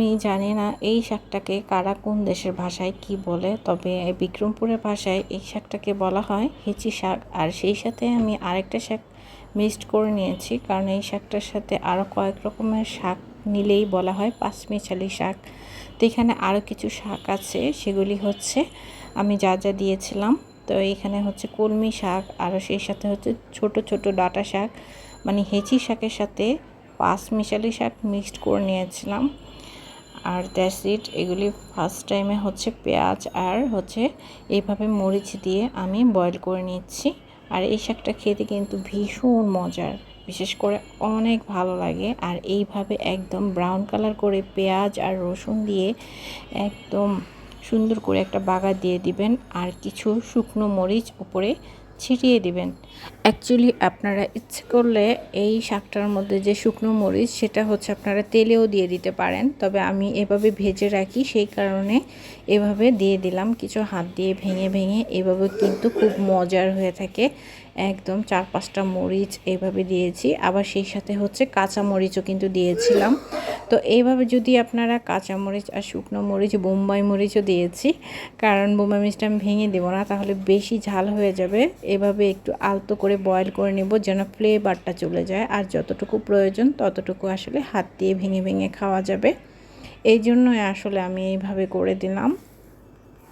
আমি জানি না এই শাকটাকে কারা কোন দেশের ভাষায় কি বলে, তবে বিক্রমপুরের ভাষায় এই শাকটাকে বলা হয় হেঁচি শাক। আর সেই সাথে আমি আরেকটা শাক মিক্সড করে নিয়েছি, কারণ এই শাকটার সাথে আরও কয়েক রকমের শাক নিলেই বলা হয় পাঁচমিশালি শাক। তো এখানে আরও কিছু শাক আছে, সেগুলি হচ্ছে আমি যা যা দিয়েছিলাম। তো এখানে হচ্ছে কলমি শাক, আর সেই সাথে হচ্ছে ছোট ছোট ডাটা শাক। মানে হেঁচি শাকের সাথে পাঁচ মিশালি শাক মিক্সড করে নিয়েছিলাম। আর দ্যাটস ইট এগুলি ফার্স্ট টাইমে হচ্ছে পেঁয়াজ আর হচ্ছে এইভাবে মরিচ দিয়ে আমি বয়েল করে নিচ্ছি। আর এই শাকটা খেতে কিন্তু ভীষণ মজার। বিশেষ করে অনেক ভালো লাগে। আর এইভাবে একদম ব্রাউন কালার করে পেঁয়াজ আর রসুন দিয়ে একদম সুন্দর করে একটা বাগা দিয়ে দিবেন। আর কিছু শুকনো মরিচ উপরে ছিটিয়ে দিবেন। অ্যাকচুয়ালি আপনারা ইচ্ছে করলে এই শাকটার মধ্যে যে শুকনো মরিচ, সেটা হচ্ছে আপনারা তেলেও দিয়ে দিতে পারেন। তবে আমি এভাবে ভেজে রাখি, সেই কারণে এভাবে দিয়ে দিলাম। কিছু হাত দিয়ে ভেঙে ভেঙে এভাবে কিন্তু খুব মজার হয়ে থাকে। একদম চার পাঁচটা মরিচ এভাবে দিয়েছি। আবার সেই সাথে হচ্ছে কাঁচা মরিচও কিন্তু দিয়েছিলাম। তো এইভাবে যদি আপনারা কাঁচা মরিচ আর শুকনো মরিচ, বোম্বাই মরিচও দিয়েছি, কারণ বোম্বাই মরিচটা আমি ভেঙে দেবো না, তাহলে বেশি ঝাল হয়ে যাবে। এভাবে একটু আলতো করে বয়েল করে নেব যেন ফ্লেভারটা চলে যায়, আর যতটুকু প্রয়োজন ততটুকু আসলে হাত দিয়ে ভেঙে ভেঙে খাওয়া যাবে। এই জন্যই আসলে আমি এইভাবে করে দিলাম।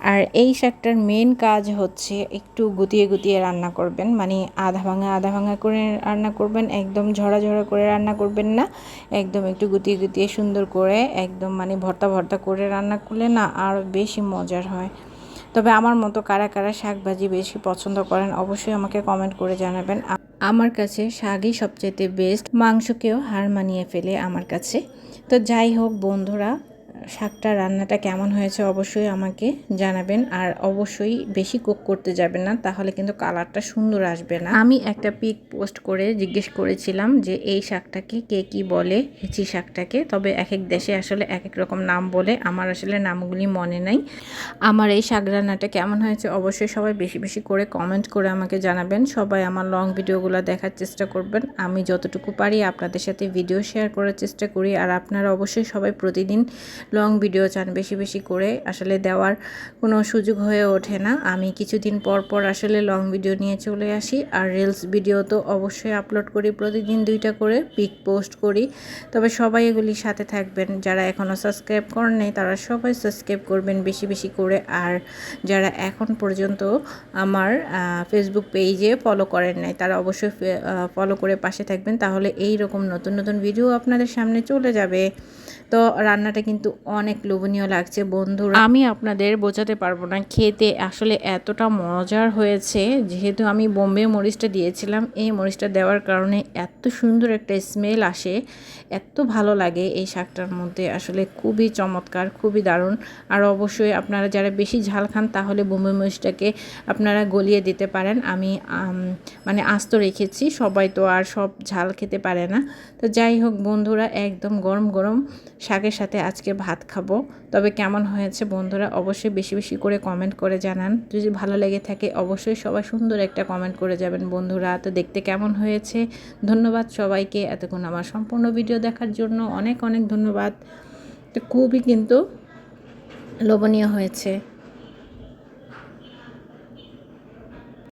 আর এই শাকটার মেন কাজ হচ্ছে একটু গুতিয়ে গুতিয়ে রান্না করবেন। মানে আধা ভাঙা আধা ভাঙা করে রান্না করবেন, একদম ঝরা ঝরা করে রান্না করবেন না। একদম একটু গুতিয়ে গুতিয়ে সুন্দর করে একদম মানে ভর্তা ভর্তা করে রান্না করলে না আরও বেশি মজার হয়। তবে আমার মতো কারা কারা শাক ভাজি বেশি পছন্দ করেন অবশ্যই আমাকে কমেন্ট করে জানাবেন। আমার কাছে শাকই সবচেয়ে বেস্ট মাংসকেও হার মানিয়ে ফেলে আমার কাছে। তো যাই হোক বন্ধুরা শাকটা, রান্নাটা কেমন হয়েছে অবশ্যই আমাকে জানাবেন। আর অবশ্যই বেশি কুক করতে যাবেন না, তাহলে কিন্তু কালারটা সুন্দর আসবে না। আমি একটা পিক পোস্ট করে জিজ্ঞেস করেছিলাম যে, এই শাকটাকে কে কি বলে, হেঁচি শাকটাকে? তবে এক এক দেশে আসলে এক এক রকম নাম বলে, আমার আসলে নামগুলি মনে নাই। আমার এই শাক রান্নাটা কেমন হয়েছে অবশ্যই সবাই বেশি বেশি করে কমেন্ট করে আমাকে জানাবেন। সবাই আমার লং ভিডিওগুলো দেখার চেষ্টা করবেন। আমি যতটুকু পারি আপনাদের সাথে ভিডিও শেয়ার করার চেষ্টা করি। আর আপনারা অবশ্যই সবাই প্রতিদিন লং ভিডিও চান বেশি বেশি করে, আসলে দেওয়ার কোনো সুযোগ হয়ে ওঠে না। আমি কিছুদিন পর পর আসলে লং ভিডিও নিয়ে চলে আসি, আর রিলস ভিডিও তো অবশ্যই আপলোড করি, প্রতিদিন দুইটা করে পিক পোস্ট করি। তবে সবাই এগুলির সাথে থাকবেন, যারা এখনও সাবস্ক্রাইব করেন নাই, তারা সবাই সাবস্ক্রাইব করবেন বেশি বেশি করে। আর যারা এখন পর্যন্ত আমার ফেসবুক পেজে ফলো করেন নাই, তারা অবশ্যই ফলো করে পাশে থাকবেন, তাহলে এই রকম নতুন নতুন ভিডিও আপনাদের সামনে চলে যাবে। তো রান্নাটা কিন্তু অনেক লোভনীয় লাগছে, বন্ধুরা। আমি আপনাদের বোঝাতে পারব না খেতে আসলে এতটা মজার হয়েছে, যেহেতু আমি বোম্বে মরিচটা দিয়েছিলাম। এই মরিচটা দেওয়ার কারণে এত সুন্দর একটা স্মেল আসে, এত ভালো লাগে এই শাকটার মধ্যে। আসলে খুবই চমৎকার, খুবই দারুণ। আর অবশ্যই আপনারা যারা বেশি ঝাল খান, তাহলে বোম্বে মরিচটাকে আপনারা গলিয়ে দিতে পারেন। আমি মানে আস্ত রেখেছি, সবাই তো আর সব ঝাল খেতে পারে না। তো যাই হোক বন্ধুরা, একদম গরম গরম শাকের সাথে আজকে ভাত খাব। তবে কেমন হয়েছে বন্ধুরা অবশ্যই বেশি বেশি করে কমেন্ট করে জানান। যদি ভালো লেগে থাকে অবশ্যই সবাই সুন্দর একটা কমেন্ট করে যাবেন বন্ধুরা। তো দেখতে কেমন হয়েছে? ধন্যবাদ সবাইকে। এতক্ষণ আমার সম্পূর্ণ ভিডিও দেখার জন্য অনেক অনেক ধন্যবাদ। তো খুবই কিন্তু লোভনীয় হয়েছে।